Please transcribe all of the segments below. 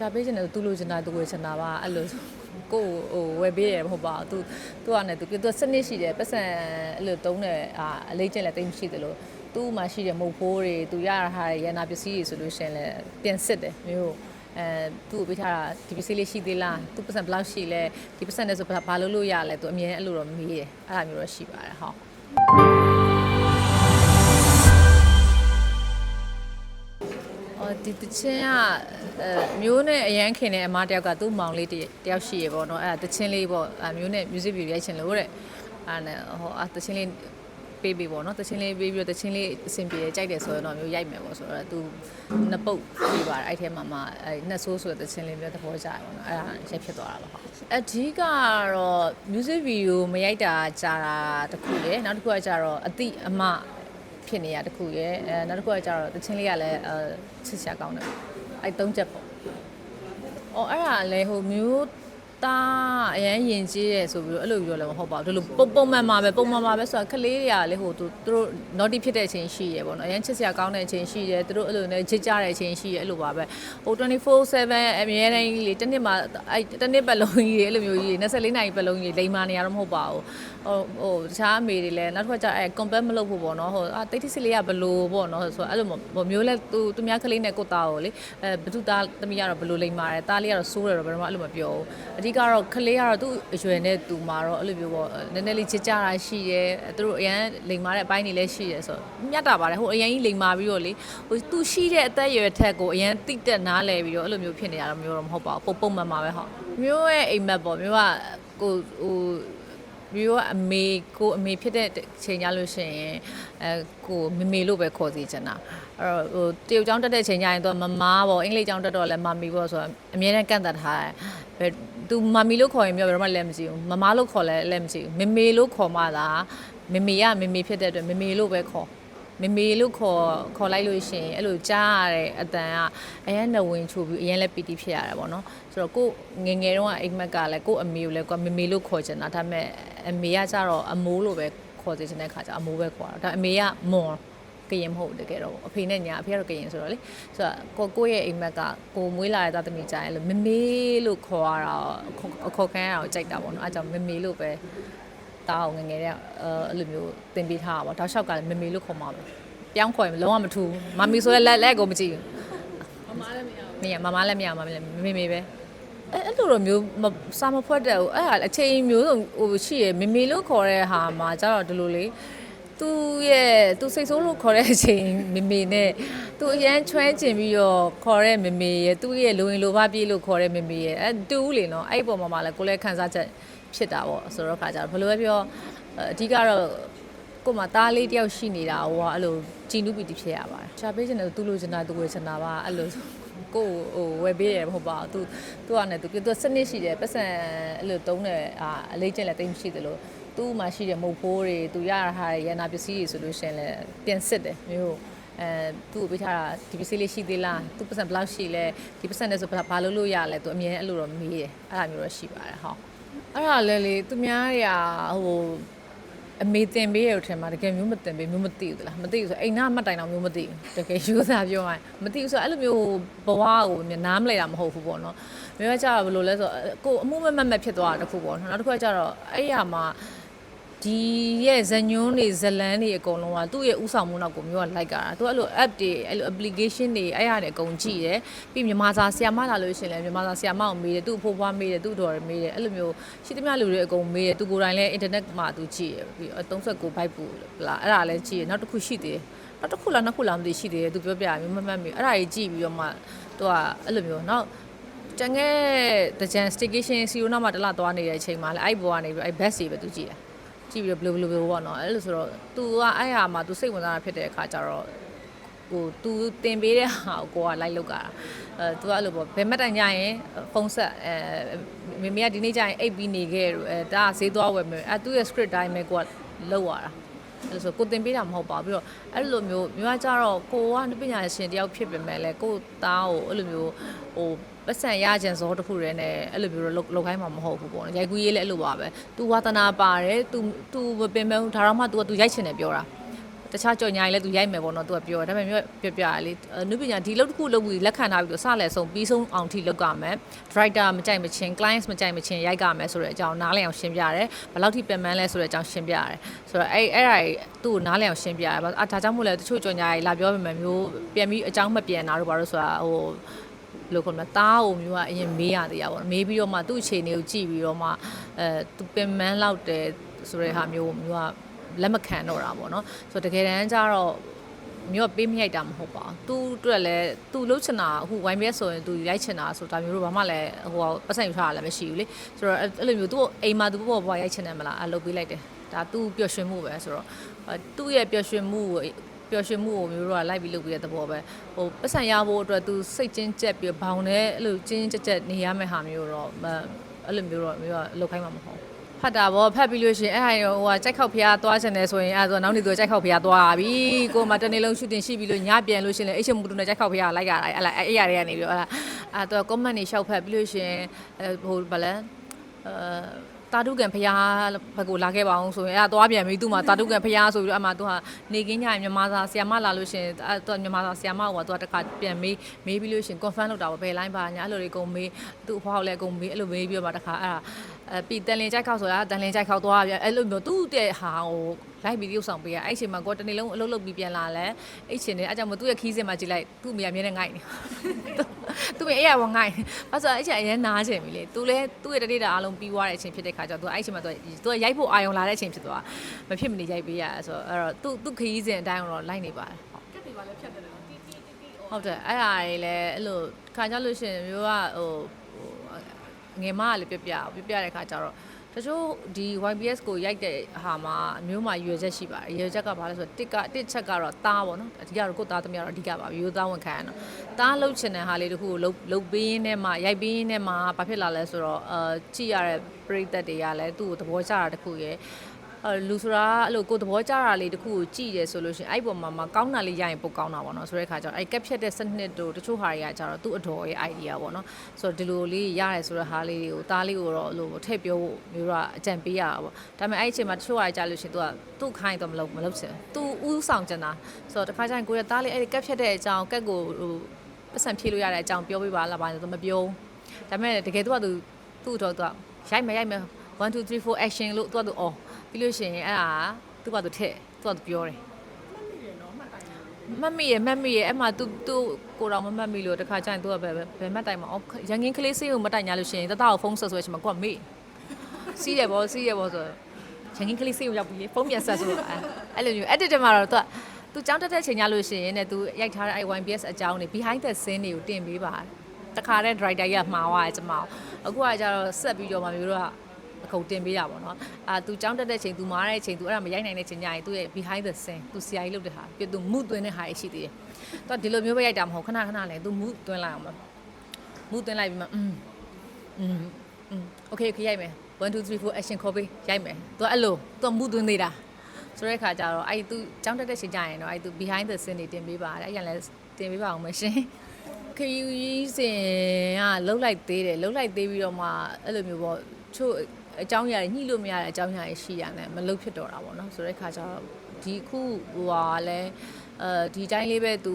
ရှာပေးချင်တယ်သူလိုချင်တာသူဝယ်ချင်တာပါအဲ့လိုကိုယ်ဟိုဝယ်ပေးရမဟုတ်ပါဘူးသူသူကလည်းသူသူစနစ်ရှိတယ်ပတ်စံအဲ့လိုတုံးတယ်အာအလေးကျင့်လည်းတိတ်မရှိတယ်လို့သူ့မှာရှိတဲ့မုတ်ဖိုးတွေသူရတာရရနာပစ္စည်းတွေဆိုလို့ရှရင်လည်းပြန်စစ်တယ်မျိုးအဲသူ့ကိုပေးထားတာဒီပစ္စည်းလေးရှိသေးလားသူပတ်စံဘယ်လောက်ရှိလဲဒီပတ်စံနဲ့ဆိုဘာဘာလို့လို့ရလဲသူအမြဲအဲ့လိုတော့မေးတယ်အဲ့လိုမျိုးတော့ရှိပါတယ်ဟုတ် အော်ဒီတချင်းကအဲမျိုးနဲ့အရန်ခင်တဲ့အမတယောက်ကသူ့မောင်လေးတစ်တယောက်ရှိရပေါ့နော်အဲ့ဒါတချင်းလေးပေါ့အဲမျိုးနဲ့ music video ရိုက်ချင်လို့တဲ့အဲ့နဲ့ဟောအတချင်းလေးပေးပေးပေါ့နော်တချင်းလေးပေးပြီးတော့တချင်းလေးအဆင်ပြေကြိုက်တယ်ဆိုတော့မျိုးရိုက်မယ်ပေါ့ဆိုတော့သူနှစ်ပုတ်ပေးပါတယ်အဲ့ထဲမှာမှအဲ့နှစ်ဆိုးဆိုတဲ့တချင်းလေးမျိုးသဘောကျတယ်ပေါ့နော်အဲ့ဒါရိုက်ဖြစ်သွားတာပါဟုတ်အဓိကတော့ music video မရိုက်တာကြာတာတခုလေနောက်တစ်ခုကကျတော့အတိအမ ဖြစ်နေရတခုရယ်အဲနောက်တစ်ခုကကျတော့တချင်းလေးကလည်းအဲချစ်စရာကောင်းတယ်အဲသုံးချက်ပေါ့။အော်အဲ့ဒါလည်းဟိုမျိုး သားအရန်ယဉ်ကျေးရဲဆိုပြီးတော့အဲ့လိုပြောလည်းမဟုတ်ပါဘူးဒီလိုပုံပုံမှန်မှာပဲပုံမှန်မှာပဲဆိုတာကလေးတွေကလေဟိုသူသူတို့ naughty ဖြစ်တဲ့အချိန်ရှိရယ်ပေါ့နော်အရန်ချစ်စရာကောင်းတဲ့အချိန်ရှိရယ်သူတို့အဲ့လိုနဲ့ချစ်ကြတဲ့အချိန်ရှိရယ်အဲ့လိုပါပဲဟို24/7အမြဲတမ်းကြီးလေတစ်နှစ်မှာအဲ့တစ်နှစ်ပတ်လုံးကြီးအဲ့လိုမျိုးကြီး24နာရီပတ်လုံးကြီးလိမ်မာနေရတော့မဟုတ်ပါဘူးဟိုဟိုတခြားအမေတွေလည်းနောက်တစ်ခါကျအဲ့ compare မလုပ်ဖို့ပေါ့နော်ဟိုအာတိတ်တိစစ်လေးကဘလို့ပေါ့နော်ဆိုတော့အဲ့လိုဟိုမျိုးလဲသူသူများကလေးနဲ့ကိုသားကိုလေအဲဘသူသားသမီးကတော့ဘလို့လိမ်မာတယ်သားလေးကတော့စိုးတယ်တော့ဘယ်တော့မှအဲ့လိုမပြောဘူးအဓိကတော့ကလေးကတော့သူ့အရွယ်နဲ့သူမှာတော့အဲ့လိုမျိုးပေါ့နည်းနည်းလေးချစ်ကြတာရှိတယ်သူတို့အရန်လိမ်မာတဲ့အပိုင်းတွေလည်းရှိတယ်ဆိုတော့မြတ်တာပါတယ်ဟိုအရန်ကြီးလိမ်မာပြီးတော့လေဟိုသူရှိတဲ့အသက်အရွယ်ထက်ကိုအရန်တိတက်နားလဲပြီးတော့အဲ့လိုမျိုးဖြစ်နေရတော့မျိုးတော့မဟုတ်ပါဘူးပုံပုံမှန်မှာပဲဟုတ်မျိုးရဲ့အိမ်မက်ပေါ့မျိုးကကိုဟိုမျိုးကအမေကိုအမေဖြစ်တဲ့ချိန်ကြလို့ရှိရင်အဲကိုမမေလို့ပဲခေါ်စီချင်တာ အဲ့တော့ဟိုတရုတ်ကျောင်းတက်တဲ့ချိန်ကျရင်တော့မမားပေါ့အင်္ဂလိပ်ကျောင်းတက်တော့လည်းမမီပေါ့ဆိုတော့အမြဲတမ်းကန့်သက်ထားတယ်ဘယ်သူမမီလို့ခေါ်ရင်ပြောဘယ်တော့မှလည်းမကြည့်ဘူးမမားလို့ခေါ်လည်းလည်းမကြည့်ဘူးမမေလို့ခေါ်မှသာမမေကမမေဖြစ်တဲ့အတွက်မမေလို့ပဲခေါ်မမေလို့ခေါ်ခေါ်လိုက်လို့ရှိရင်အဲ့လိုကြားရတဲ့အတန်ကအရင်နဝင်ချိုးပြီးအရင်လည်းပီတိဖြစ်ရတာပေါ့နော်ဆိုတော့ကိုငယ်ငယ်တုန်းကအိမ်မက်ကလည်းကိုအမေကိုလည်းကိုမမေလို့ခေါ်ချင်တာဒါပေမဲ့အမေကကြတော့အမိုးလို့ပဲခေါ်စေချင်တဲ့ခါကျအမိုးပဲခေါ်တာဒါအမေကမွန် ကရင်မဟုတ်တကယ်တော့အဖေနဲ့ညာအဖေကတော့ကရင်ဆိုတော့လေဆိုတော့ကိုကိုရဲ့အိမ်မက်ကကိုမွေးလာတဲ့သားသမီးကြရင်လို့မမေလို့ခေါ်ရတာအခေါ်ခံရတာကိုကြိုက်တာပေါ့နော်အဲကြောင့်မမေလို့ပဲတာအောင်ငယ်ငယ်တဲ့အဲအဲ့လိုမျိုးသင်ပေးထားတာပေါ့တောက်လျှောက်ကလည်းမမေလို့ခေါ်မှာပဲပြောင်းခေါ်ရင်လုံးဝမထူဘူးမမီဆိုတဲ့လက်လက်ကိုမကြည့်ဘူးမမလည်းမရဘူးမရမမလည်းမရမမလည်းမေမေပဲအဲ့အဲ့လိုတော့မျိုးမစာမဖွက်တဲ့ဟိုအဲ့ဟာအချိန်မျိုးစုံဟိုရှိရမေမေလို့ခေါ်တဲ့ဟာမှာကျတော့ဒီလိုလေ သူရဲ့သူစိတ်ဆိုးလို့ခေါ်တဲ့အချိန်မေမေနဲ့သူအရန်ချွဲကျင်ပြီးတော့ခေါ်တဲ့မေမေရဲ့သူ့ရဲ့လိုရင်လိုပါပြေးလို့ခေါ်တဲ့မေမေရဲ့အဲတူးလေနော်အဲ့ဒီပုံမှာမှလည်းကိုယ်လည်းခံစားချက်ဖြစ်တာပေါ့ဆိုတော့ခါကျတော့ဘယ်လိုပဲပြောအဓိကတော့ကို့မှာသားလေးတယောက်ရှိနေတာဟိုကအဲ့လိုကြည်နူးပီတိဖြစ်ရပါတယ်ရှာပေးချင်တယ်သူလိုချင်တာသူဝယ်ချင်တာပါအဲ့လိုကိုယ်ဟိုဝယ်ပေးရမဟုတ်ပါဘူးသူသူကလည်းသူသူစနစ်ရှိတယ်ပတ်စံအဲ့လိုတုံးတယ်အာအလေးကျင့်လည်းတိတ်မရှိသလို သူ့မှာရှိတဲ့မုတ်ဖိုးတွေသူရတာရရနာပစ္စည်းတွေဆိုလို့ရှရင်လည်းပြန်စစ်တယ်မျိုးအဲသူ့ကိုပေးထားတာဒီပစ္စည်းလေးရှိသေးလားသူပတ်စံဘယ်လောက်ရှိလဲဒီပတ်စံနဲ့ဆိုဘာဘာလို့လို့ရလဲသူအမြဲအဲ့လိုတော့မေးတယ်အဲ့ဒါမျိုးတော့ရှိပါတယ်ဟုတ်အဲ့ဒါလည်းလေသူများတွေကဟိုအမေတင်ပေးရတဲ့ထဲမှာတကယ်မျိုးမတင်ပေးမျိုးမသိဘူးသလားမသိဘူးဆိုအိမ်နာမှတ်တိုင်တော့မျိုးမသိဘူးတကယ်ယူစားပြောရင်မသိဘူးဆိုအဲ့လိုမျိုးဘဝကိုနားမလဲတာမဟုတ်ဘူးပေါ့နော်မျိုးကကြတော့ဘယ်လိုလဲဆိုကိုအမှုမမတ်မတ်ဖြစ်သွားတာတခုပေါ့နော်နောက်တစ်ခုကကြတော့အဲ့ရမှာ ဒီရဲ့ဇညွန်းတွေဇလန်းတွေအကုန်လုံးကသူ့ရဲ့ဥဆောင်မှုနောက်ကိုမျိုးကလိုက်ကြတာသူအဲ့လို app တွေအဲ့လို application တွေအဲ့ရတယ်အကုန်ကြည့်တယ်ပြီးမြန်မာစာဆရာမလာလို့ရှိရင်လည်းမြန်မာစာဆရာမကိုမေးတယ်သူ့အဖိုးဖွားမေးတယ်သူ့တော်တွေမေးတယ်အဲ့လိုမျိုးရှိသမျှလူတွေအကုန်မေးတယ်သူကိုယ်တိုင်လည်း internet မှာသူကြည့်ရပြီး39 byte ပူလားအဲ့ဒါလည်းကြည့်ရနောက်တစ်ခုရှိသေးတယ်နောက်တစ်ခုလားနှစ်ခုလားမသိရှိသေးတယ်သူပြောပြရမျိုးမမှတ်မိအဲ့ဒါကြီးကြည့်ပြီးတော့မှသူကအဲ့လိုမျိုးနောက်တန်ငယ်တကြံ staycation စီရိုနာမှာတလသွားနေတဲ့အချိန်မှာလည်းအဲ့ဘောကနေပြီးအဲ့ best တွေပဲသူကြည့်တယ် ကြည့်ပြီးတော့ဘယ်လိုဘယ်လိုပေါ့နော်အဲ့လိုဆိုတော့ तू ကအဲ့ဟာမှာ तू စိတ်ဝင်စားတာဖြစ်တဲ့အခါကျတော့ဟို तू တင်ပေးတဲ့ဟာကိုကိုကလိုက်လောက်ကြတာအဲ तू ကအဲ့လိုပေါ့ဘယ်မတိုင်ကြရင်ဖုန်းဆက်အဲမေမေကဒီနေ့ကျရင်အိပ်ပြီးနေခဲ့လို့အဲဒါကဈေးသွားဝယ်မယ်အဲသူ့ရဲ့ script တိုင်းပဲကိုကလောက်ရတာအဲ့ဆိုကိုတင်ပေးတာမဟုတ်ပါဘူးပြီးတော့အဲ့လိုမျိုးမျိုးကကြတော့ကိုကပညာရှင်တယောက်ဖြစ်ပေမဲ့လည်းကိုသားကိုအဲ့လိုမျိုးဟို ပတ်စံရခြင်းစောတစ်ခုတည်းနဲ့အဲ့လိုမျိုးတော့လောက်ခိုင်းမှာမဟုတ်ဘူးပေါ့နော်ရိုက်ကူးရေးလည်းအဲ့လိုပါပဲ तू ဝါသနာပါတယ် तू तू မပင်မဲ့ဒါတော့မှ तू က तू ရိုက်ချင်တယ်ပြောတာ တခြားကြော်ညာကြီးလည်းသူရိုက်မယ်ပေါ့နော်သူကပြောဒါပေမဲ့မျိုးပြပြရလေနုပညာဒီလောက်တစ်ခုလုပ်ပြီးလက်ခံထားပြီးတော့စလဲဆုံးပြီးဆုံးအောင်ထိလုပ်ကြမယ် director မကြိုက်မချင်း clients မကြိုက်မချင်းရိုက်ကြမယ်ဆိုတဲ့အကြောင်းနားလည်အောင်ရှင်းပြရတယ်ဘယ်လောက်ထိပြန်မှန်းလဲဆိုတဲ့အကြောင်းရှင်းပြရတယ်ဆိုတော့အဲ့အဲ့ဒါကြီးသူ့ကိုနားလည်အောင်ရှင်းပြရတယ်အာဒါကြောင့်မို့လဲတချို့ကြော်ညာကြီးလာပြောပေမဲ့မျိုးပြန်ပြီးအကြောင်းမပြန်တာတို့ဘာလို့ဆိုတာဟို ဘယ် လိုခေါ်မလဲတားကိုမျိုးကအရင်မေးရသေးရပါတော့မေးပြီးတော့မှသူ့အခြေအနေကိုကြည့်ပြီးတော့မှအဲသူပင်မန်းလောက်တယ်ဆိုတဲ့ဟာမျိုးကိုမျိုးကလက်မခံတော့တာပေါ့နော်ဆိုတော့တကယ်တမ်းကျတော့မျိုးကပေးမရိုက်တာမဟုတ်ပါဘူးသူအတွက်လည်းသူလှုပ်ချင်တာအခု YBS ဆိုရင်သူရိုက်ချင်တာဆိုတာမျိုးတို့ဘာမှလည်းဟိုပတ်စံယူထားတာလည်းမရှိဘူးလေဆိုတော့အဲ့လိုမျိုးသူ့အိမ်မှာသူပေါ့ပေါ့ရိုက်ချင်တယ်မလားအဲ့လုပ်ပေးလိုက်တယ်ဒါသူ့ပျော်ရွှင်မှုပဲဆိုတော့သူ့ရဲ့ပျော်ရွှင်မှုကို ပျော်ရွှင်မှုကိုမျိုးတို့ကလိုက်ပြီးလုပ်ပြီးတဲ့သဘောပဲဟိုပတ်စံရဖို့အတွက်သူစိတ်ချင်းကြက်ပြီးဘောင်နဲ့အဲ့လိုချင်းချင်းကြက်ကြက်နေရမယ့်ဟာမျိုးတော့မအဲ့လိုမျိုးတော့မျိုးကလုပ်ခိုင်းမှာမဟုတ်ဖတ်တာဗောဖတ်ပြီးလို့ရှိရင်အဲ့ဟာဟိုကကြိုက်ခောက်ဖျားသွားချင်တယ်ဆိုရင်အဲ့ဒါဆိုနောက်နေ့သူကြိုက်ခောက်ဖျားသွားပြီကိုမတနေ့လုံးရှူတင်ရှိပြီးလို့ညပြန်လို့ရှိရင်အဲ့ချက်မှုတူနဲ့ကြိုက်ခောက်ဖျားလိုက်ရတာအဲ့အဲ့ရတွေကနေပြီးတော့အဲ့အဲ့တော့ comment တွေရှောက်ဖတ်ပြီးလို့ရှိရင်ဟိုဗလဲအဲ တာတုကန်ဖျားဘက်ကိုလာခဲ့ပါအောင်ဆိုရင်အဲ့ဒါသွားပြန်ပြီသူ့မှာတာတုကန်ဖျားဆိုပြီးတော့အမှသူကနေကင်းညမြန်မာစာဆီယမလာလို့ရှင်အဲ့တော့မြန်မာစာဆီယမကသူကတခါပြန်မေးမေးပြီးလို့ရှင် confirm လုပ်တာပေါ့ဘယ် line ပါညာအဲ့လိုတွေအကုန်မေးသူ့အဖွားကိုလည်းအကုန်မေးအဲ့လိုမေးပြီးတော့မှတခါအဲ့ဒါအဲပြီးတန်လင်ကြိုက်ခောက်ဆိုတာတန်လင်ကြိုက်ခောက်သွားပြန်အဲ့လိုမျိုးသူ့တဲ့ဟာကိုလိုက်ပြီးရုပ်ဆောင်ပေးရအဲ့ချိန်မှာကိုတနေ့လုံးအလုပ်လုပ်ပြီးပြန်လာလဲအဲ့ချိန်နဲ့အဲ့ကြောင့်မသူ့ရဲ့ခီးစင်မှာကြည့်လိုက်သူ့အမေအမြဲတမ်းငိုက်နေ သူ့ရဲ့အဲ့ရဝငိုက်ဘာလို့အဲ့ချိန်အရင်နားချိန်ပြီလေသူလည်းသူ့ရဲ့တတိတာအားလုံးပြီးသွားတဲ့အချိန်ဖြစ်တဲ့ခါကျတော့သူအဲ့ချိန်မှာသူသူကရိုက်ဖို့အာရုံလာတဲ့အချိန်ဖြစ်သွားမဖြစ်မနေရိုက်ပေးရဆိုတော့အဲ့တော့သူ့သူ့ခီးစင်အတိုင်းတော့လိုက်နေပါတယ်ကက်တွေပါလည်းဖြတ်တယ်နော်တီတီတီတီဟုတ်တယ်အဲ့ဟာတွေလည်းအဲ့လိုခါကြလို့ရှိရင်မျိုးကဟိုငယ်မကလည်းပြပြပြပြတဲ့ခါကျတော့ တချို့ဒီ YBS ကိုရိုက်တဲ့ဟာမှာမျိုးမှာရွေချက်ရှိပါတယ်ရွေချက်ကဘာလဲဆိုတော့တစ်ကတစ်ချက်ကတော့တားပေါ့နော်အဓိကတော့ကိုယ်သားသမီးကတော့အဓိကပါရိုးသားဝန်ခံရတော့တားလှုပ်ချင်တဲ့ဟာလေးတခုကိုလှုပ်လှုပ်ပေးရင်းနဲ့မှရိုက်ပေးရင်းနဲ့မှဘာဖြစ်လာလဲဆိုတော့အာကြည့်ရတဲ့ပရိသတ်တွေကလည်းသူ့ကိုသဘောကျတာတခုရဲ့အဲ လူဆိုတာအဲ့လိုကိုယ်သဘောကျတာလေးတခုကိုကြည့်တယ်ဆိုလို့ရှိရင်အဲ့ပေါ်မှာမကောင်းတာလေးရရင်ပိုကောင်းတာပေါ့နော်ဆိုတဲ့ခါကျတော့အဲ့ကက်ဖြတ်တဲ့စနစ်တို့တချို့ဟာတွေကကျတော့သူ့အတော်ရဲ့ idea ပေါ့နော်ဆိုတော့ဒီလိုလေးရတယ်ဆိုတဲ့ဟာလေးတွေကိုတားလေးကိုတော့အဲ့လိုထည့်ပြောဖို့မျိုးတော့အကြံပေးရတာပေါ့ဒါပေမဲ့အဲ့အချိန်မှာတချို့ဟာကြာလို့ရှိရင်သူကသူ့ခိုင်းတော့မလုပ်မလုပ်ချင်သူဥဆောင်ချင်တာဆိုတော့တခါကျရင်ကိုရတားလေးအဲ့ဒီကက်ဖြတ်တဲ့အကြောင်းကက်ကိုဟိုပတ်စံဖြေလို့ရတဲ့အကြောင်းပြောပြပါလားဘာလဲသူမပြောဘူးဒါပေမဲ့တကယ်သူကသူသူ့တော့သူကရိုက်မယ်ရိုက်မယ်1 2 3 4 action လို့သူကသူအော် ပြီးလို့ရှိရင်အဲ့ဒါသူကသူထည့်သူကသူပြောတယ် မှတ်မိတယ်နော်မှတ်တိုင်မတ်မိရဲ့မတ်မိရဲ့အဲ့မှာ तू तू ကိုတော်မမတ်မိလို့တခါကျရင် तू ကဘယ်ဘယ်မတ်တိုင်မှာအော်ရန်ကင်းကလေးစေးကိုမတိုင်ညာလို့ရှိရင်တတကိုဖုန်းဆက်ဆိုရချင်မှာကိုကမေ့စီးရဘောစီးရဘောဆိုရန်ကင်းကလေးစေးကိုရောက်ပြီးဖုန်းပြန်ဆက်ဆိုအဲ့အဲ့လိုမျိုး edit မှာတော့ तू သူကြောင်းတက်တဲ့ချိန်ညာလို့ရှိရင်ね तू ရိုက်ထားတဲ့ IYBS အကြောင်းတွေ behind the scene တွေကိုတင်ပေးပါတခါတဲ့ driver ကြီးကမှားသွားတယ်ကျမအခုကကျတော့ဆက်ပြီးတော့မှမျိုးတော့ အကုန်တင်ပေးတာပေါ့နော်အာသူကြောင်းတက်တဲ့ချိန်သူမားတဲ့ချိန်သူအဲ့ဒါမရိုက်နိုင်တဲ့ချိန်ညရင်သူ့ရဲ့ behind the scene သူ CIA လုပ်တဲ့ဟာပြသူ mood သွင်းတဲ့ဟာရှိသေးတယ်သူကဒီလိုမျိုးပဲရိုက်တာမဟုတ်ခဏခဏလဲသူ mood သွင်းလိုက်အောင်မ mood သွင်းလိုက်ပြီးမှอืมอืมอืม okay okay ရိုက်မယ်1 2 3 4 action ခေါ်ပေးရိုက်မယ်သူကအဲ့လိုသူက mood သွင်းသေးတာဆိုတဲ့ခါကျတော့အဲ့သူကြောင်းတက်တဲ့ချိန်ကြရင်တော့အဲ့သူ behind the scene တွေတင်ပေးပါတယ်အဲ့ရန်လဲတင်ပေးပါအောင်မရှင်ခရီးစဉ်ကလှုပ်လိုက်သေးတယ်လှုပ်လိုက်သေးပြီးတော့မှအဲ့လိုမျိုးပေါ့ချို့ အကြောင်းအရာတွေညှိလို့မရတဲ့အကြောင်းအရာတွေရှိရတယ်မလှုပ်ဖြစ်တော့တာပေါ့နော်ဆိုတဲ့ခါကျတော့ဒီခုဟိုဟာလဲ အဲဒီတိုင်းလေးပဲသူ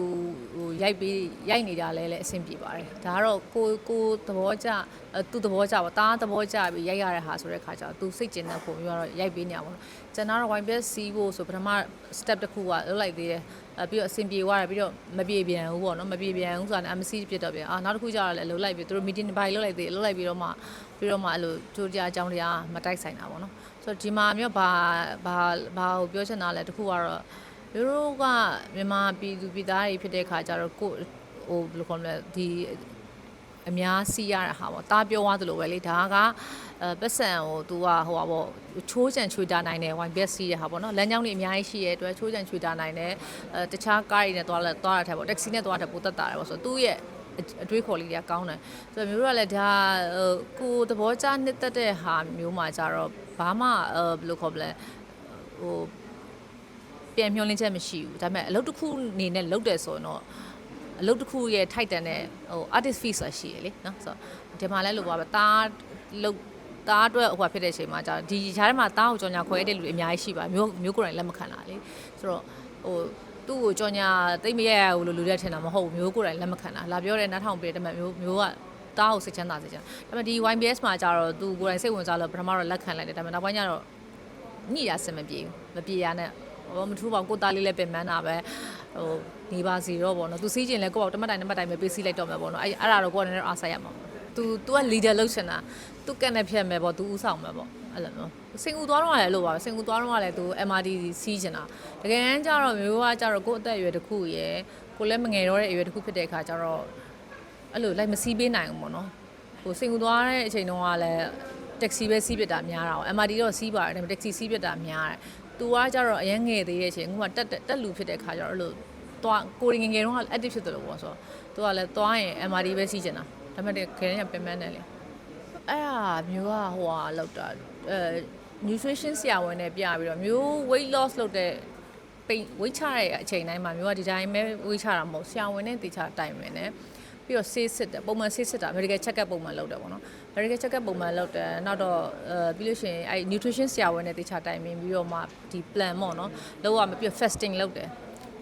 ဟိုရိုက်ပြီးရိုက်နေတာလဲလဲအဆင်ပြေပါတယ်ဒါကတော့ကိုကိုသဘောကျအဲသူသဘောကျပါတားသဘောကျပြီးရိုက်ရတဲ့ဟာဆိုတဲ့ခါကျတော့သူစိတ်ကျင်တဲ့ပုံမျိုးကတော့ရိုက်ပေးနေရပါတော့ကျွန်တော်တော့ wine best စီးဖို့ဆိုပထမ step တစ်ခုကလှုပ်လိုက်သေးတယ်အဲပြီးတော့အဆင်ပြေသွားတယ်ပြီးတော့မပြေပြန်ဘူးပေါ့နော်မပြေပြန်ဘူးဆိုတာနဲ့ MC ဖြစ်တော့ပြန်အာနောက်တစ်ခုကျတော့လည်းလှုပ်လိုက်ပြီးသူတို့ meeting တစ်ပိုင်းလှုပ်လိုက်သေးတယ်လှုပ်လိုက်ပြီးတော့မှပြီးတော့မှအဲ့လိုကြိုးကြအကြောင်းတရားမတိုက်ဆိုင်တာပေါ့နော်ဆိုတော့ဒီမှာမျိုးဘာဘာဘာကိုပြောချင်တာလဲတစ်ခုကတော့ လူတို့ကမြန်မာပြည်သူပြည်သားတွေဖြစ်တဲ့ခါကျတော့ကိုဟိုဘယ်လိုခေါ်မလဲဒီအများစီးရတာဟာပေါ့တားပြောသွားသလိုပဲလေဒါကအဲပတ်စံဟို तू ကဟိုပါပေါ့ချိုးချံချွေတာနိုင်တယ် wine best စီးရဟာပေါ့နော်လမ်းကြောင်းတွေအများကြီးရှိရဲ့အတွက်ချိုးချံချွေတာနိုင်တယ်အဲတခြားကားတွေနဲ့သွားလဲသွားတာထက်ပေါ့ taxi နဲ့သွားတာပိုတက်တာတယ်ပေါ့ဆိုတော့သူ့ရဲ့အတွေးခေါ်လေးတွေကကောင်းတယ်ဆိုတော့မျိုးတို့ကလည်းဒါဟိုကိုသဘောကျနှစ်သက်တဲ့ဟာမျိုးမှာကြတော့ဘာမှအဲဘယ်လိုခေါ်မလဲဟို ပြန်မျောလင်းချက်မရှိဘူးဒါပေမဲ့အလုပ်တစ်ခုအနေနဲ့လုပ်တယ်ဆိုရင်တော့အလုပ်တစ်ခုရဲ့ထိုက်တန်တဲ့ဟို artist fee ဆိုတာရှိရလေနော်ဆိုတော့ဒီမှာလဲလို့ပါပဲတားလုပ်တားအတွက်ဟိုဖြစ်တဲ့အချိန်မှာကြာဒီဈာထဲမှာတားကိုကြောင်ညာခွဲတဲ့လူတွေအများကြီးရှိပါမျိုးမျိုးကိုယ်တိုင်လက်မခံတာလေဆိုတော့ဟိုသူ့ကိုကြော်ညာတိတ်မရရဘူးလို့လူတွေထင်တာမဟုတ်ဘူးမျိုးကိုယ်တိုင်လက်မခံတာလာပြောတယ်နားထောင်ပေးတယ်တမန်မျိုးမျိုးကတားကိုစိတ်ချမ်းသာစေချင်ဒါပေမဲ့ဒီ YBS မှာကျတော့သူကိုယ်တိုင်စိတ်ဝင်စားလို့ပထမတော့လက်ခံလိုက်တယ်ဒါပေမဲ့နောက်ပိုင်းကျတော့ညိရစင်မပြေဘူးမပြေရနဲ့ဟော မထူးပါဘူးကိုသားလေးလည်းပင်ပန်းတာပဲဟိုနေပါစီတော့ဗောနော်သူစီးကျင်လဲကိုယ့်ဘောက်တမတ်တိုင်းတမတ်တိုင်းပဲပေးစီးလိုက်တော့မှာဗောနော်အဲ့အဲ့ဒါတော့ကိုယ်ကလည်းအားဆိုင်ရမှာ။ तू तू က leader လုပ်ချင်တာ तू ကက်နဲ့ဖြတ်မယ်ဗော तू ဥဆောင်မယ်ဗောအဲ့လိုမျိုးစင်ကူသွားတော့လည်းလို့ပါပဲစင်ကူသွားတော့လည်း तू MRT စီးချင်တာတကယ်တမ်းကျတော့မျိုးကကျတော့ကိုယ့်အသက်အရွယ်တစ်ခုရယ်ကိုလည်းမငယ်တော့တဲ့အရွယ်တစ်ခုဖြစ်တဲ့အခါကျတော့အဲ့လိုလိုက်မစီးပေးနိုင်ဘူးဗောနော်ဟိုစင်ကူသွားတဲ့အချိန်တုန်းကလည်းတက္ကစီပဲစီးပြတာများတာ။ MRT တော့စီးပါတယ်ဒါပေမဲ့တက္ကစီစီးပြတာများတယ်။ तू ကကျတော့အရင်ငယ်သေးတဲ့အချိန်ကတက်တက်လူဖြစ်တဲ့အခါကျတော့အဲ့လိုသွားကိုရင်ငယ်ငယ်တုန်းက active ဖြစ်တယ်လို့ပေါ့ဆိုတော့ तू ကလည်းသွားရင် MRT ပဲစီးချင်တာဒါပေမဲ့ခဲရင်ပင်ပန်းတယ်လေအဲ့ဒါမျိုးကဟိုဟာလောက်တာအဲ nutrition ဆရာဝန်နဲ့ပြပြီးတော့မျိုး weight loss လုပ်တဲ့ပိတ် weight ချတဲ့အချိန်တိုင်းမှာမျိုးကဒီတိုင်းပဲ weight ချတာမဟုတ်ဆရာဝန်နဲ့တေချာတိုင်မယ်နဲ့ပြီးတော့ဆေးစစ်တယ်ပုံမှန်ဆေးစစ်တာ medical check up ပုံမှန်လုပ်တယ်ပေါ့နော် medical check up ပုံမှန်လုပ်တယ်နောက်တော့အဲပြီးလို့ရှိရင်အဲ nutrition ဆရာဝန်နဲ့တေချာတိုင်ပင်ပြီးတော့မှဒီ plan ပေါ့နော်လောက်ရမပြီးတော့ fasting လုပ်တယ်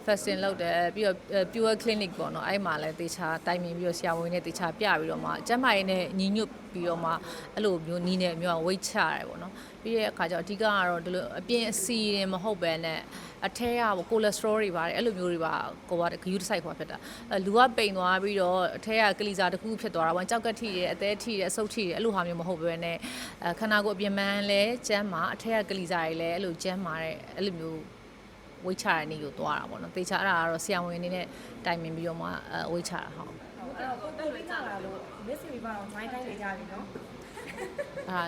fasting လုပ်တယ်ပြီးတော့ pure clinic ပေါ့နော်အဲ့မှာလည်းတေချာတိုင်ပင်ပြီးတော့ဆရာဝန်နဲ့တေချာပြပြီးတော့မှကျန်းမာရေးနဲ့ညီညွတ်ပြီးတော့မှအဲ့လိုမျိုးနီးနေမျိုးက weight ချရတယ်ပေါ့နော်ပြီးတဲ့အခါကျတော့အဓိကကတော့ဒီလိုအပြင်အစီရင်မဟုတ်ပဲနဲ့အထဲကပေါ့ cholesterol တွေပါတယ်အဲ့လိုမျိုးတွေပါကိုကဂယူးတစ်ဆိုင်ခွာဖြစ်တာအဲလူကပိန်သွားပြီးတော့အထဲကကလီစာတစ်ခုဖြစ်သွားတာဝန်ကြောက်ကထိတယ်အသေးထိတယ်အဆုတ်ထိတယ်အဲ့လိုဟာမျိုးမဟုတ်ပဲနဲ့အဲခန္ဓာကိုယ်အပြင်မှန်လဲကျန်းမာအထဲကကလီစာတွေလည်းအဲ့လိုကျန်းမာတဲ့အဲ့လိုမျိုး ဝိတ်ချရတဲ့နေ့ကိုသွားတာပေါ့နော်တေချာအဲ့ဒါကတော့ဆရာဝန်အနေနဲ့တိုင်ပင်ပြီးတော့မှအဲဝိတ်ချတာဟုတ်အဲ့တော့ကိုကိုလေးကြလာလို့ Miss Universe တော့မိုင်းတိုင်းနေကြပြီနော်အဲ့ဒါ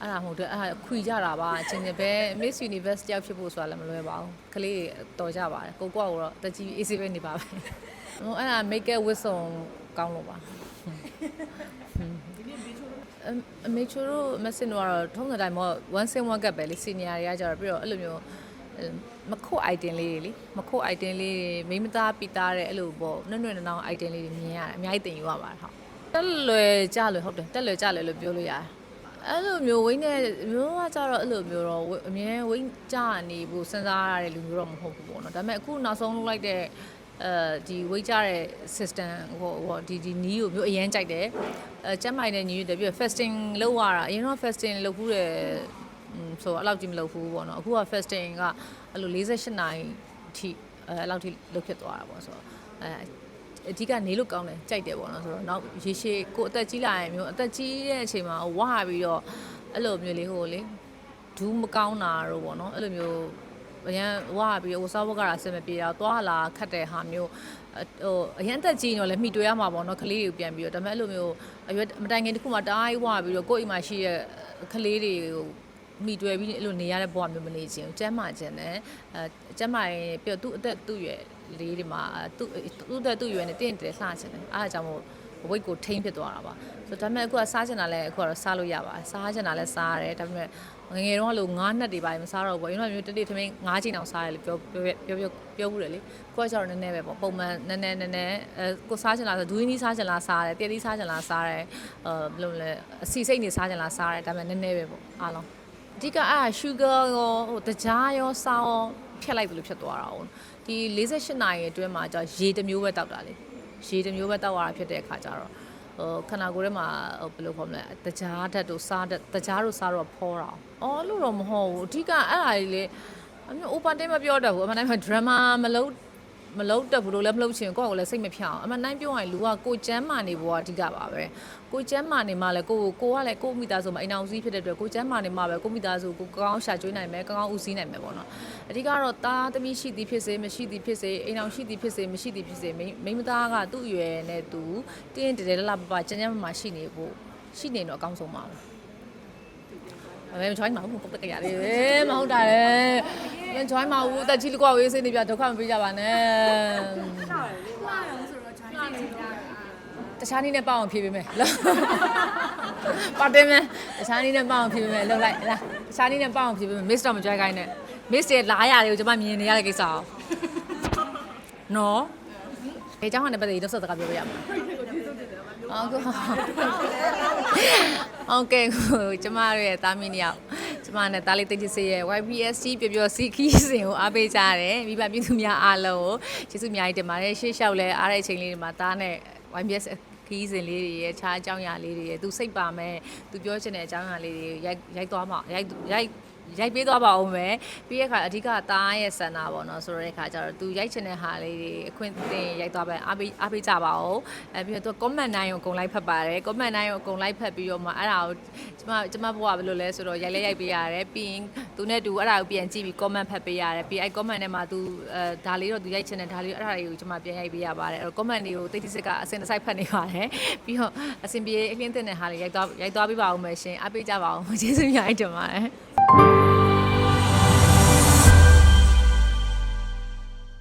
အဲ့ဒါမဟုတ်တယ်အဲ့ဒါခွေကြတာပါအချင်းချင်းပဲ Miss Universe တယောက်ဖြစ်ဖို့ဆိုတာလည်းမလွယ်ပါဘူးကလေးတော်ကြပါတယ်ကိုကောက်ကတော့တကြီးအေးဆေးပဲနေပါပဲဟိုအဲ့ဒါ make up ဝစ်စုံကောင်းလို့ပါအမေချိုတို့မက်ဆင်တို့ကတော့ထုံးတဲ့တိုင်းမှာ one sim one gap ပဲလေ senior တွေကကြတော့ပြီးတော့အဲ့လိုမျိုး မခုတ် item လေးတွေလေမခုတ် item လေးတွေမိမသားပိသားတဲ့အဲ့လိုပေါ့နှွန့်နှွန့်နှောင်း item လေးတွေမြင်ရတယ်အများကြီးတင်ယူရပါတယ်ဟုတ်တက်လွယ်ကြလွယ်ဟုတ်တယ်တက်လွယ်ကြလွယ်လို့ပြောလို့ရတယ်အဲ့လိုမျိုးဝိန်းနဲ့မျိုးကကြတော့အဲ့လိုမျိုးတော့အမြဲဝိန်းကြနေဖို့စဉ်းစားရတဲ့လူမျိုးတော့မဟုတ်ဘူးပေါ့နော်ဒါပေမဲ့အခုနောက်ဆုံးလုပ်လိုက်တဲ့အဲဒီဝိတ်ကြတဲ့ system ဟိုဟိုဒီဒီနီးကိုမျိုးအရန်ကြိုက်တယ်အဲကျမ်းမိုင်နဲ့ညီညွတ်တယ်ပြီးတော့ fasting လုပ်ရတာအရင်တော့ fasting လုပ်ခုတယ်อืม ဆိုတော့အဲ့လောက်ကြီးမလုပ်ဘူးပေါ့နော်အခုက fasting ကအဲ့လို48နာရီအထိအဲအဲ့လောက်ထိလုပ်ဖြစ်သွားတာပေါ့ဆိုတော့အဲအဓိကနေလို့ကောင်းတယ်ကြိုက်တယ်ပေါ့နော်ဆိုတော့နောက်ရေရှည်ကိုအသက်ကြီးလာရင်မျိုးအသက်ကြီးတဲ့အချိန်မှာဝါပြီးတော့အဲ့လိုမျိုးလေးဟိုလေဒူးမကောင်းတာတော့ပေါ့နော်အဲ့လိုမျိုးအရန်ဝါပြီးဟိုစားဘုတ်ကရာဆင်မပြေတာသွားလာခတ်တဲ့ဟာမျိုးဟိုအရန်တက်ကြီးတော့လည်းမှီတွေ့ရမှာပေါ့နော်ကလေးတွေကိုပြန်ပြီးတော့ဒါပေမဲ့အဲ့လိုမျိုးအရွယ်မတိုင်ခင်တခုမှတအားဝါပြီးတော့ကိုယ့်အိမ်မှာရှိတဲ့ကလေးတွေကို မိတွေ့ပြီးအဲ့လိုနေရတဲ့ဘဝမျိုးမနေချင်ဘူးကျမ်းမာခြင်းနဲ့အဲကျမ်းမာရင်ပြီးတော့သူ့အသက်သူ့ရွယ်လေးတွေမှာသူ့သူ့အသက်သူ့ရွယ်နဲ့တင့်တယ်လှခြင်းတယ်အားအကြောင်းမို့ဝိတ်ကိုထိမ့်ဖြစ်သွားတာပါဆိုတော့ဒါပေမဲ့အခုကစားချင်တာလဲအခုကတော့စားလို့ရပါတယ်စားချင်တာလဲစားရတယ်ဒါပေမဲ့ငယ်ငယ်တုန်းကလို့ငါးနှစ်တွေပါမစားတော့ဘူးပေါ့ရင်တော့မျိုးတတိထမင်းငါးချိန်အောင်စားရလို့ပြောပြောပြောပြောဘူးတယ်လေကိုကကျတော့နည်းနည်းပဲပေါ့ပုံမှန်နည်းနည်းနည်းနည်းအဲကိုစားချင်လားဆိုဒူးင်းကြီးစားချင်လားစားတယ်တည့်သီးစားချင်လားစားတယ်အဲဘယ်လိုလဲအစီစိတ်နေစားချင်လားစားတယ်ဒါပေမဲ့နည်းနည်းပဲပေါ့အားလုံး အဓိကအဲ့ sugar ရောဟိုတကြားရောစားရောဖြတ်လိုက်တယ်လို့ဖြစ်သွားတာ哦ဒီ48နာရီအတွင်းမှာကျရေတစ်မျိုးပဲတောက်တာလေရေတစ်မျိုးပဲတောက်ရတာဖြစ်တဲ့အခါကျတော့ဟိုခန္ဓာကိုယ်ထဲမှာဟိုဘယ်လိုခေါ်မလဲတကြားဓာတ်တို့စားဓာတ်တကြားတို့စားတော့ဖောတာ။အော်လို့တော့မဟုတ်ဘူးအဓိကအဲ့ဒါကြီးလေအမျိုး open တင်းမပြောတတ်ဘူးအမှန်တိုင်းမှာ drama မလုပ် မလုပ်တတ်ဘူးလို့လည်းမလုပ်ချင်ကိုယ့်ကိုယ်လည်းစိတ်မဖြောင်းအမှန်တိုင်းပြောရင်လူကကိုကျမ်းမာနေဖို့ကအဓိကပါပဲကိုကျမ်းမာနေမှလည်းကိုကိုကလည်းကိုမိသားစုမှာအိမ်အောင်စည်းဖြစ်တဲ့အတွက်ကိုကျမ်းမာနေမှပဲကိုမိသားစုကိုကောင်းကောင်းရှာကျွေးနိုင်မယ်ကောင်းကောင်းဦးစီးနိုင်မယ်ပေါ့နော်အဓိကတော့သားသမီးရှိသည်ဖြစ်စေမရှိသည်ဖြစ်စေအိမ်အောင်ရှိသည်ဖြစ်စေမရှိသည်ဖြစ်စေမိမိမသားကသူ့အရွယ်နဲ့သူတင်းတည်းတည်းလလပပကျန်းကျန်းမာမာရှိနေဖို့ရှိနေတော့အကောင်းဆုံးပါပဲ အမေမချိုင်းမှာဘူးပုတ်တကရလေးပဲမဟုတ်တာလေမချိုင်းမှာဘူးတက်ကြီးလကွာဝေးစိနေပြဒုက္ခမပေးကြပါနဲ့ မှားတယ်ဆိုတော့ try နေကြတာ တခြားနည်းနဲ့ပေါအောင်ဖြေပေးမယ်လို့ပါတင်မယ်တခြားနည်းနဲ့ပေါအောင်ဖြေပေးမယ်လှုပ်လိုက်လားတခြားနည်းနဲ့ပေါအောင်ဖြေပေးမယ် miss တော့မကြွိုက်ခိုင်းနဲ့ miss ရဲ့လားရတွေကိုကျွန်မမြင်နေရတဲ့ကိစ္စအောင်နော်ဒီเจ้าဟာနဲ့ပတ်သက်ပြီးတော့ဆက်စကားပြောပြရမှာ ဟုတ်ကဲ့ဟုတ်ကဲ့ကိုကျမတို့ရဲ့တာမီးနှစ်ယောက်ကျကျမနဲ့တားလေးသိချစ်စေရဲ့ YPSC ပျော်ပျော်စီခီးစဉ်ကိုအားပေးကြရတယ်မိဘပြည်သူများအားလုံးကိုကျေးဇူးအများကြီးတင်ပါတယ်ရှေ့လျှောက်လဲအားတဲ့အချိန်လေးတွေမှာတားနဲ့ YPS ခီးစဉ်လေးတွေရဲ့ခြားအကြောင်းအရာလေးတွေရဲ့သူစိတ်ပါမယ်သူပြောချင်တဲ့အကြောင်းအရာလေးတွေရိုက်ရိုက်သွားမှာရိုက်ရိုက် ရိုက်ပေးသွားပါအောင်မယ်ပြီးရခါအဓိကတားရဲ့ဆန္ဒပေါ့နော်ဆိုတော့တဲ့ခါကျတော့သူရိုက်ချင်တဲ့ဟာလေးတွေအခွင့်အသင်ရိုက်သွားပဲအားပေးအားပေးကြပါဦးအဲပြီးတော့သူ comment 9ကိုအကုန်လိုက်ဖတ်ပါတယ် comment 9ကိုအကုန်လိုက်ဖတ်ပြီးတော့မှအဲ့ဒါကိုကျမကျမဘဝဘယ်လိုလဲဆိုတော့ရိုက်လဲရိုက်ပေးရတယ်ပြီးရင်သူနဲ့တူအဲ့ဒါကိုပြန်ကြည့်ပြီး comment ဖတ်ပေးရတယ်ပြီးအဲ့ comment ထဲမှာသူအဲဒါလေးတော့သူရိုက်ချင်တယ်ဒါလေးအဲ့ဒါတွေကိုကျမပြန်ရိုက်ပေးရပါတယ်အဲ့တော့ comment တွေကိုတိတ်တိစစ်ကအစင်တစ်စိုက်ဖတ်နေပါတယ်ပြီးတော့အစင်ပြေအလင်းတင်တဲ့ဟာလေးရိုက်သွားရိုက်သွားပေးပါဦးမယ်ရှင်အားပေးကြပါဦးကျေးဇူးအများကြီးတင်ပါတယ်